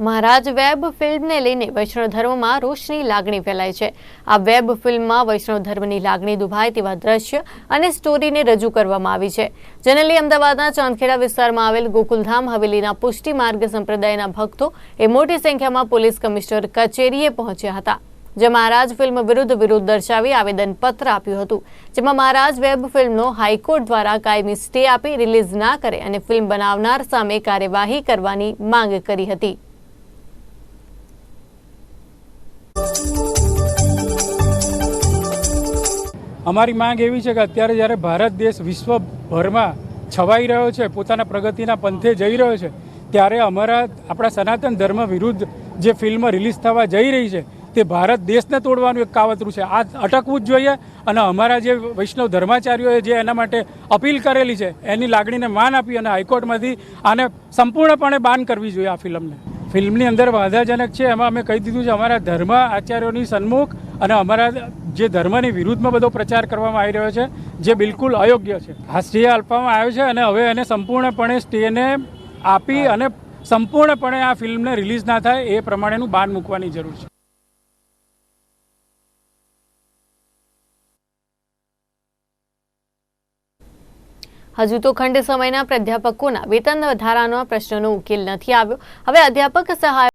મહારાજ web ફિલ્મને લઈને વૈષ્ણવ ધર્મમાં રોષની લાગણી ફેલાય છે. આ વેબ ફિલ્મમાં વૈષ્ણવ ધર્મની લાગણી દુભાય તેવા દ્રશ્ય અને સ્ટોરીને રજૂ કરવામાં આવી છે. જેને લઈ અમદાવાદના ચાંદખેડા વિસ્તારમાં આવેલ ગોકુલધામ હવેલીના પુષ્ટિ માર્ગ સંપ્રદાયના ભક્તો એ મોટી સંખ્યામાં પોલીસ કમિશનર કચેરીએ પહોંચ્યા હતા. જે મહારાજ ફિલ્મ વિરુદ્ધ વિરોધ દર્શાવી આવેદનપત્ર આપ્યું હતું. જેમાં મહારાજ વેબ ફિલ્મનો હાઈકોર્ટ દ્વારા કાયમી સ્ટે આપી રિલીઝ ના કરે અને ફિલ્મ બનાવનાર સામે કાર્યવાહી કરવાની માંગ કરી હતી. અમારી માંગ એવી છે કે અત્યારે જ્યારે ભારત દેશ વિશ્વભરમાં છવાઈ રહ્યો છે, પોતાના પ્રગતિના પંથે જઈ રહ્યો છે, ત્યારે અમારા, આપણા સનાતન ધર્મ વિરુદ્ધ જે ફિલ્મ રિલીઝ થવા જઈ રહી છે, તે ભારત દેશને તોડવાનું એક કાવતરું છે. આ અટકવું જ જોઈએ અને અમારા જે વૈષ્ણવ ધર્માચાર્યોએ જે એના માટે અપીલ કરેલી છે, એની લાગણીને માન આપી અને હાઈકોર્ટમાંથી આને સંપૂર્ણપણે બાન કરવી જોઈએ આ ફિલ્મને. ફિલ્મની અંદર વાંધાજનક છે, એમાં અમે કહી દીધું છે, અમારા ધર્મ આચાર્યોની સન્મુખ અને અમારા જે ધર્મની વિરુદ્ધમાં બધો પ્રચાર કરવામાં આવી રહ્યો છે જે બિલકુલ અયોગ્ય છે. આ સ્ટે આપવામાં આવ્યો છે અને હવે એને સંપૂર્ણપણે સ્ટેને આપી અને સંપૂર્ણપણે આ ફિલ્મને રિલીઝ ના થાય એ પ્રમાણેનું બાન મૂકવાની જરૂર છે. હજુ તો ખંડ સમયના પ્રાધ્યાપકોના વેતન વધારાના પ્રશ્નનો ઉકેલ નથી આવ્યો. હવે અધ્યાપક સહાય